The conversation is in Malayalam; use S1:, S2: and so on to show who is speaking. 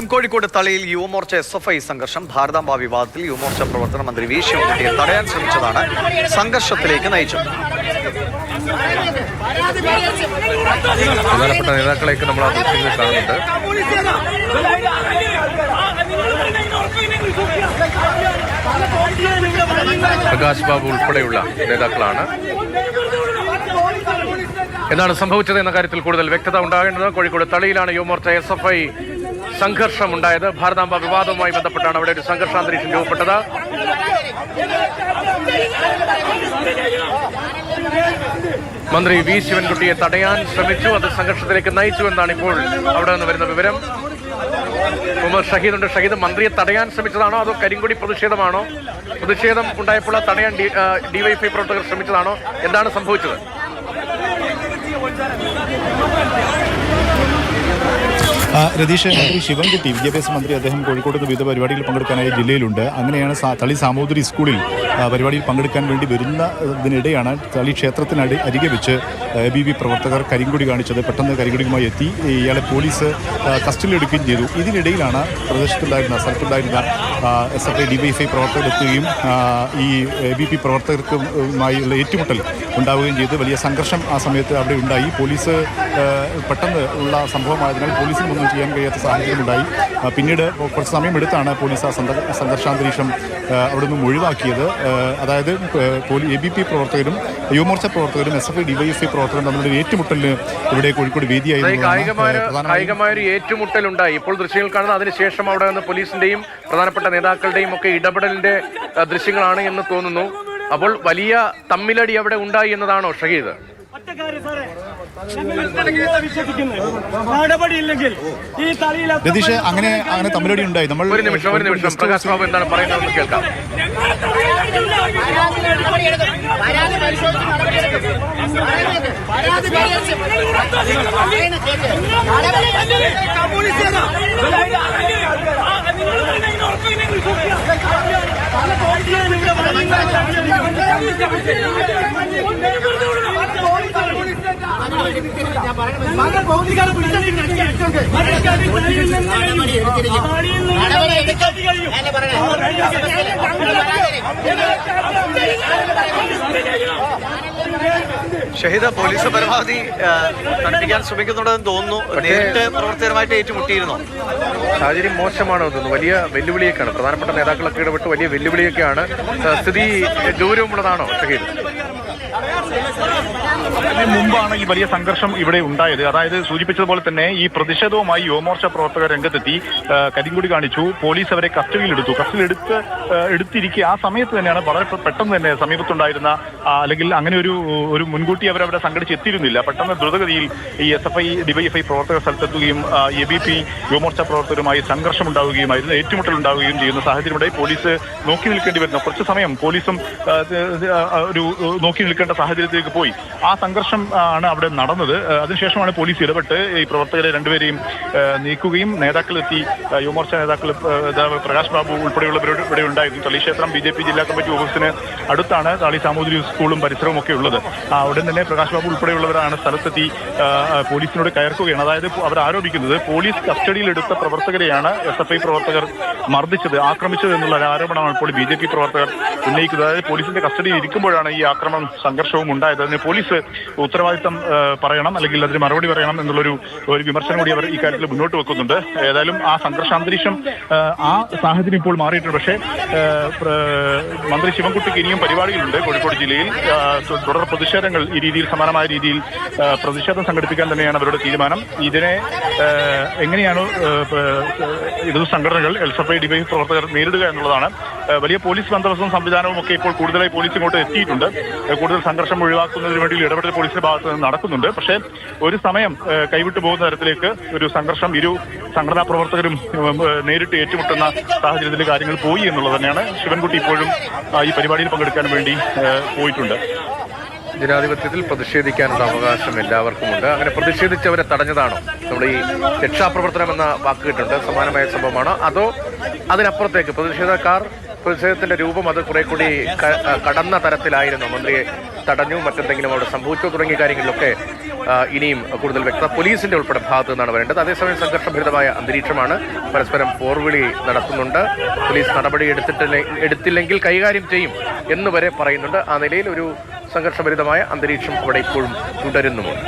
S1: കോഴിക്കോട് തളിയിൽ യുവമോർച്ച എസ് എഫ് ഐ സംഘർഷം. ഭാരതാംബ വിവാദത്തിൽ യുവമോർച്ച പ്രവർത്തന മന്ത്രി വി ശിവൻകുട്ടിയെ തടയാൻ ശ്രമിച്ചതാണ് സംഘർഷത്തിലേക്ക് നയിച്ചത്.
S2: പ്രധാനപ്പെട്ട നമ്മൾ കാണുന്നുണ്ട്. പ്രകാശ് ബാബു ഉൾപ്പെടെയുള്ള നേതാക്കളാണ്. എന്താണ് സംഭവിച്ചത് എന്ന കാര്യത്തിൽ കൂടുതൽ വ്യക്തത ഉണ്ടാകേണ്ടത്? കോഴിക്കോട് തളിയിലാണ് യുവമോർച്ച എസ് എഫ് ഐ സംഘർഷം ഉണ്ടായത് ഭാരതാംബ വിവാദവുമായി ബന്ധപ്പെട്ടാണ് അവിടെ ഒരു സംഘർഷാന്തരീക്ഷം രൂപപ്പെട്ടത്. മന്ത്രി വി ശിവൻകുട്ടിയെ തടയാൻ ശ്രമിച്ചു അത് സംഘർഷത്തിലേക്ക് നയിച്ചു എന്നാണ് ഇപ്പോൾ അവിടെ നിന്ന് വരുന്ന വിവരം. ഉമർ ഷഹീദ് ഉണ്ട് ഷഹീദ് മന്ത്രിയെ തടയാൻ ശ്രമിച്ചതാണോ അതോ കരിങ്കൊടി പ്രതിഷേധമാണോ? പ്രതിഷേധം ഉണ്ടായപ്പോൾ തടയാൻ ഡിവൈഎഫ്ഐ പ്രവർത്തകർ ശ്രമിച്ചതാണോ? എന്താണ് സംഭവിച്ചത്?
S3: രതീഷ് മന്ത്രി ശിവൻകുട്ടി വിദ്യാഭ്യാസ മന്ത്രി അദ്ദേഹം കോഴിക്കോട് നിന്ന് വിവിധ പരിപാടിയിൽ പങ്കെടുക്കാനായി ജില്ലയിലുണ്ട്. അങ്ങനെയാണ് തളി സാമൂതിരി സ്കൂളിൽ പരിപാടിയിൽ പങ്കെടുക്കാൻ വേണ്ടി വരുന്നതിനിടെയാണ് തളി ക്ഷേത്രത്തിനടി അരികെ വെച്ച് ബി വി പ്രവർത്തകർ കരിങ്കൊടി കാണിച്ചത്. പെട്ടെന്ന് കരിങ്കൊടിയുമായി എത്തി. ഇയാളെ പോലീസ് കസ്റ്റഡിയിലെടുക്കുകയും ചെയ്തു. ഇതിനിടയിലാണ് പ്രദേശത്തുണ്ടായിരുന്ന സ്ഥലത്തുണ്ടായിരുന്ന S F I D Y F I പ്രവർത്തകർ എത്തുകയും ഈ എ ബി പി പ്രവർത്തകർക്കുമായുള്ള ഏറ്റുമുട്ടൽ ഉണ്ടാവുകയും ചെയ്തു. വലിയ സംഘർഷം ആ സമയത്ത് അവിടെ ഉണ്ടായി. പോലീസ് പെട്ടെന്ന് ഉള്ള സംഭവമായതിനാൽ പോലീസിന് ഒന്നും ചെയ്യാൻ കഴിയാത്ത സാഹചര്യം ഉണ്ടായി. പിന്നീട് കുറച്ച് സമയമെടുത്താണ് പോലീസ് ആ സന്ദർ- സംഘർഷാന്തരീക്ഷം ആ, അവിടെ നിന്നും ഒഴിവാക്കിയത്. അതായത് എ ബി പി പ്രവർത്തകരും യുവമോർച്ച പ്രവർത്തകരും എസ് എഫ് ഐ ഡിവൈഎഫ്ഐ പ്രവർത്തകരും തമ്മിലുള്ള ഏറ്റുമുട്ടലിന് ഇവിടെ കോഴിക്കോട് വേദിയായി
S2: കായികമായൊരു
S3: എന്നുള്ളതാണ്,
S2: കായികമായ
S3: ആ, പ്രധാനമായും
S2: കായികമായ ഒരു ഏറ്റുമുട്ടൽ ഉണ്ടായി ഇപ്പോൾ ദൃശ്യങ്ങൾ കാണുന്നത് അതിനുശേഷം അവിടെ നിന്ന് പോലീസിന്റെയും പ്രധാനപ്പെട്ട നേതാക്കളുടെയും ഒക്കെ ഇടപെടലിന്റെ ദൃശ്യങ്ങളാണ് എന്ന് തോന്നുന്നു. അപ്പോൾ വലിയ തമ്മിലടി അവിടെ ഉണ്ടായി എന്നതാണോ ഷഹീദ്?
S3: രതീഷ് അങ്ങനെ അങ്ങനെ തമ്മിലടി ഉണ്ടായി. നമ്മൾ
S2: ഒരു നിമിഷം ഒരു നിമിഷം. പ്രകാശ് ബാബു എന്താണ് പറയുന്നത് കേൾക്കാം.
S4: പരാതി പരിശോധിച്ച് നടപടിയെടുക്കും
S1: ഷഹീദ് പോലീസ് പരമാവധി ആ, തണുപ്പിക്കാൻ ശ്രമിക്കുന്നുണ്ടെന്ന് തോന്നുന്നു. നേരിട്ട് പ്രവർത്തകരുമായിട്ട് ഏറ്റുമുട്ടിയിരുന്നു?
S2: സാഹചര്യം മോശമാണ് തോന്നുന്നു. വലിയ വെല്ലുവിളിയൊക്കെയാണ്. പ്രധാനപ്പെട്ട നേതാക്കളൊക്കെ ഇടപെട്ട് വലിയ വെല്ലുവിളിയൊക്കെയാണ്. സ്ഥിതി ഗൗരവമുള്ളതാണോ ഷഹീദ്?
S5: മുമ്പാണ് ഈ വലിയ സംഘർഷം ഇവിടെ ഉണ്ടായത്. അതായത് സൂചിപ്പിച്ചതുപോലെ തന്നെ ഈ പ്രതിഷേധവുമായി യുവമോർച്ച പ്രവർത്തകർ രംഗത്തെത്തി കരിങ്കുടി കാണിച്ചു പോലീസ് അവരെ കസ്റ്റഡിയിലെടുത്തു. കസ്റ്റഡിയിലെടുത്ത് ആ, എടുത്തിരിക്കെ ആ സമയത്ത് തന്നെയാണ് വളരെ പെട്ടെന്ന് തന്നെ സമീപത്തുണ്ടായിരുന്ന അല്ലെങ്കിൽ അങ്ങനെ ഒരു ഒരു മുൻകൂട്ടി അവരവിടെ സംഘടിച്ച് എത്തിയിരുന്നില്ല. പെട്ടെന്ന് ദ്രുതഗതിയിൽ ഈ എസ് എഫ് ഐ ഡിവൈഎഫ്ഐ പ്രവർത്തകർ സ്ഥലത്തെത്തുകയും എ ബി പി യുവമോർച്ച പ്രവർത്തകരുമായി സംഘർഷം ഉണ്ടാവുകയുമായിരുന്നു ഏറ്റുമുട്ടൽ ഉണ്ടാവുകയും ചെയ്യുന്ന സാഹചര്യമുണ്ടായി പോലീസ് നോക്കി നിൽക്കേണ്ടി വരുന്ന. കുറച്ച് സമയം പോലീസും ഒരു നോക്കി നിൽക്കേണ്ട സാഹചര്യത്തിലേക്ക് പോയി. ആ സംഘർഷം ആണ് അവിടെ നടന്നത്. അതിനുശേഷമാണ് പോലീസ് ഇടപെട്ട് ഈ പ്രവർത്തകരെ രണ്ടുപേരെയും നീക്കുകയും നേതാക്കളെത്തി യുവമോർച്ച നേതാക്കൾ പ്രകാശ് ബാബു ഉൾപ്പെടെയുള്ളവരോട് ഇവിടെ ഉണ്ടായിരുന്നു. തളിക്ഷേത്രം ബി ജെ പി ജില്ലാ കമ്മിറ്റി ഓഫീസിന് അടുത്താണ് തളി സാമൂതിരി സ്കൂളും പരിസരവും ഒക്കെ ഉള്ളത്. ഉടൻ തന്നെ പ്രകാശ് ബാബു ഉൾപ്പെടെയുള്ളവരാണ് സ്ഥലത്തെത്തി പോലീസിനോട് കയർക്കുകയാണ് അതായത് അവർ ആരോപിക്കുന്നത് പോലീസ് കസ്റ്റഡിയിലെടുത്ത പ്രവർത്തകരെയാണ് എസ് എഫ് ഐ പ്രവർത്തകർ മർദ്ദിച്ചത് ആക്രമിച്ചത് എന്നുള്ള ആരോപണമാണ് ഇപ്പോൾ ബി ജെ പി പ്രവർത്തകർ ഉന്നയിക്കുന്നത്. അതായത് പോലീസിന്റെ കസ്റ്റഡിയിൽ ഇരിക്കുമ്പോഴാണ് ഈ ആക്രമണം സംഘർഷവും ഉണ്ടായത്. അതിന് പോലീസ് ഉത്തരവാദിത്തം പറയണം അല്ലെങ്കിൽ അതിന് മറുപടി പറയണം എന്നുള്ളൊരു ഒരു വിമർശനം കൂടി അവർ ഇക്കാര്യത്തിൽ മുന്നോട്ട് വെക്കുന്നുണ്ട്. ഏതായാലും ആ സംഘർഷാന്തരീക്ഷം ആ, സാഹചര്യം ഇപ്പോൾ മാറിയിട്ടുണ്ട്. പക്ഷേ മന്ത്രി ശിവൻകുട്ടിക്ക് ഇനിയും പരിപാടികളുണ്ട് കോഴിക്കോട് ജില്ലയിൽ. തുടർ പ്രതിഷേധങ്ങൾ ഈ രീതിയിൽ സമാനമായ രീതിയിൽ പ്രതിഷേധം സംഘടിപ്പിക്കാൻ തന്നെയാണ് അവരുടെ തീരുമാനം. ഇതിനെ എങ്ങനെയാണ് ഇടതു സംഘടനകൾ എൽ എസ് ഐ പ്രവർത്തകർ നേരിടുക എന്നുള്ളതാണ്. വലിയ പോലീസ് ബന്ദോബസ്തും സംവിധാനവും ഒക്കെ ഇപ്പോൾ കൂടുതലായി പോലീസ് ഇങ്ങോട്ട് എത്തിയിട്ടുണ്ട്. കൂടുതൽ സംഘർഷം ഒഴിവാക്കുന്നതിന് വേണ്ടി ഇടപെടൽ പോലീസിന്റെ ഭാഗത്ത് നിന്ന് നടക്കുന്നുണ്ട്. പക്ഷേ ഒരു സമയം കൈവിട്ടു പോകുന്ന തരത്തിലേക്ക് ഒരു സംഘർഷം ഇരു സംഘടനാ പ്രവർത്തകരും നേരിട്ട് ഏറ്റുമുട്ടുന്ന സാഹചര്യത്തിൽ കാര്യങ്ങൾ പോയി എന്നുള്ളത് തന്നെയാണ് ശിവൻകുട്ടി ഇപ്പോഴും ഈ പരിപാടിയിൽ പങ്കെടുക്കാൻ വേണ്ടി പോയിട്ടുണ്ട്.
S2: ജനാധിപത്യത്തിൽ പ്രതിഷേധിക്കാനുള്ള അവകാശം എല്ലാവർക്കുമുണ്ട്. അങ്ങനെ പ്രതിഷേധിച്ചവരെ തടഞ്ഞതാണോ? നമ്മൾ ഈ രക്ഷാപ്രവർത്തനം എന്ന വാക്ക് കേട്ടിട്ടുണ്ട് സമാനമായ സംഭവമാണോ? അതോ അതിനപ്പുറത്തേക്ക് പ്രതിഷേധക്കാർ പ്രതിഷേധത്തിന്റെ രൂപം അത് കുറെ കൂടി കടന്ന തരത്തിലായിരുന്നു. മന്ത്രിയെ തടഞ്ഞു മറ്റെന്തെങ്കിലും അവിടെ സംഭവിച്ചു തുടങ്ങിയ കാര്യങ്ങളിലൊക്കെ ഇനിയും കൂടുതൽ വ്യക്തത പോലീസിന്റെ ഉൾപ്പെടെ ഭാഗത്തു നിന്നാണ് വരേണ്ടത്. അതേസമയം സംഘർഷഭരിതമായ അന്തരീക്ഷമാണ് പരസ്പരം പോർവിളി നടത്തുന്നുണ്ട്. പോലീസ് നടപടി എടുത്തിട്ടില്ല എടുത്തില്ലെങ്കിൽ കൈകാര്യം ചെയ്യും എന്ന് വരെ പറയുന്നുണ്ട്. ആ നിലയിൽ ഒരു സംഘർഷഭരിതമായ അന്തരീക്ഷം അവിടെ ഇപ്പോഴും തുടരുന്നുമുണ്ട്.